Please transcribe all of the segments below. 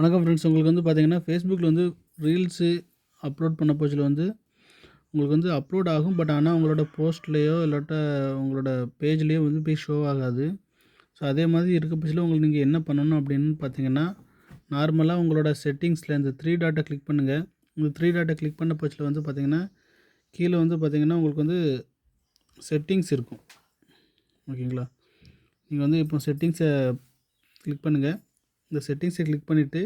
வணக்கம் ஃப்ரெண்ட்ஸ் உங்களுக்கு வந்து பார்த்தீங்கன்னா ஃபேஸ்புக்கில் வந்து ரீல்ஸு அப்லோட் பண்ண போச்சில் வந்து உங்களுக்கு வந்து அப்லோட் ஆகும். பட் ஆனால் உங்களோட போஸ்ட்லேயோ இல்லாட்ட உங்களோட பேஜ்லேயோ வந்து போய் ஷோ ஆகாது. ஸோ அதே மாதிரி இருக்க பட்சத்தில் உங்களுக்கு நீங்கள் என்ன பண்ணணும் அப்படின்னு பார்த்தீங்கன்னா நார்மலாக உங்களோட செட்டிங்ஸில் இந்த த்ரீ டாட்டை கிளிக் பண்ணுங்கள் இந்த த்ரீ டாட்டை கிளிக் பண்ண பட்சத்தில் வந்து பார்த்தீங்கன்னா கீழே வந்து பார்த்தீங்கன்னா உங்களுக்கு வந்து செட்டிங்ஸ் இருக்கும். ஓகேங்களா நீங்கள் வந்து இப்போ செட்டிங்ஸை கிளிக் பண்ணுங்கள் இந்த செட்டிங்ஸை கிளிக் பண்ணிவிட்டு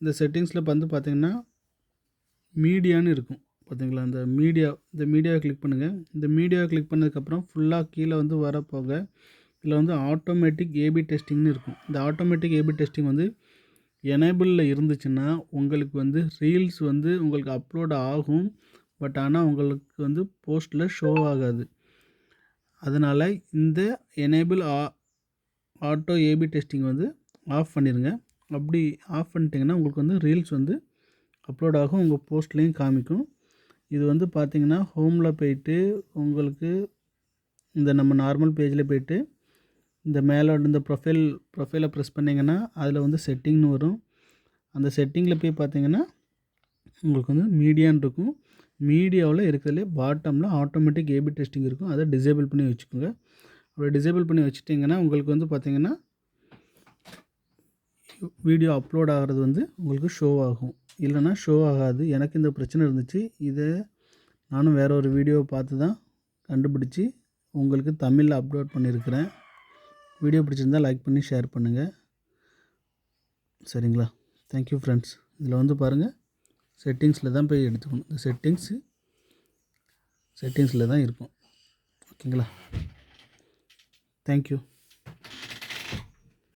இந்த செட்டிங்ஸில் வந்து பார்த்தீங்கன்னா மீடியான்னு இருக்கும். பார்த்தீங்களா இந்த மீடியா இந்த மீடியாவை கிளிக் பண்ணுங்கள் இந்த மீடியாவை கிளிக் பண்ணதுக்கப்புறம் ஃபுல்லாக கீழே வந்து வரப்போக இதில் வந்து ஆட்டோமேட்டிக் ஏபி டெஸ்டிங்னு இருக்கும். இந்த ஆட்டோமேட்டிக் ஏபி டெஸ்டிங் வந்து எனேபிளில் இருந்துச்சுன்னா உங்களுக்கு வந்து ரீல்ஸ் வந்து உங்களுக்கு அப்லோட் ஆகும். பட் ஆனால் உங்களுக்கு வந்து போஸ்ட்டில் ஷோ ஆகாது. அதனால் இந்த எனேபிள் ஆ ஆட்டோ ஏபி டெஸ்டிங் வந்து ஆஃப் பண்ணிடுங்க அப்படி ஆஃப் பண்ணிட்டீங்கன்னா உங்களுக்கு வந்து ரீல்ஸ் வந்து அப்லோட் ஆகும். உங்கள் போஸ்ட்லேயும் காமிக்கும். இது வந்து பார்த்திங்கன்னா ஹோமில் போயிட்டு உங்களுக்கு இந்த நம்ம நார்மல் பேஜில் போயிட்டு இந்த மேலே இந்த ப்ரொஃபைல் ப்ரொஃபைலை ப்ரெஸ் பண்ணிங்கன்னா அதில் வந்து செட்டிங்னு வரும். அந்த செட்டிங்கில் போய் பார்த்தீங்கன்னா உங்களுக்கு வந்து மீடியான்னு இருக்கும். மீடியாவில் இருக்கிறதுலே பாட்டமில் ஆட்டோமேட்டிக் ஏபி டெஸ்டிங் இருக்கும். அதை டிசேபிள் பண்ணி வச்சுக்கோங்க. அப்படி டிசேபிள் பண்ணி வச்சுட்டிங்கன்னா உங்களுக்கு வந்து பார்த்திங்கன்னா வீடியோ அப்லோட் ஆகிறது வந்து உங்களுக்கு ஷோ ஆகும். இல்லைன்னா ஷோ ஆகாது. எனக்கு இந்த பிரச்சனை இருந்துச்சு. இதை நானும் வேற ஒரு வீடியோவை பார்த்து தான் கண்டுபிடிச்சி உங்களுக்கு தமிழில் அப்லோட் பண்ணியிருக்கிறேன். வீடியோ பிடிச்சிருந்தால் லைக் பண்ணி ஷேர் பண்ணுங்கள் சரிங்களா? தேங்க்யூ ஃப்ரெண்ட்ஸ் இதில் வந்து பாருங்கள் செட்டிங்ஸில் தான் போய் எடுத்துக்கணும். இந்த செட்டிங்ஸு செட்டிங்ஸில் தான் இருக்கும். ஓகேங்களா தேங்க்யூ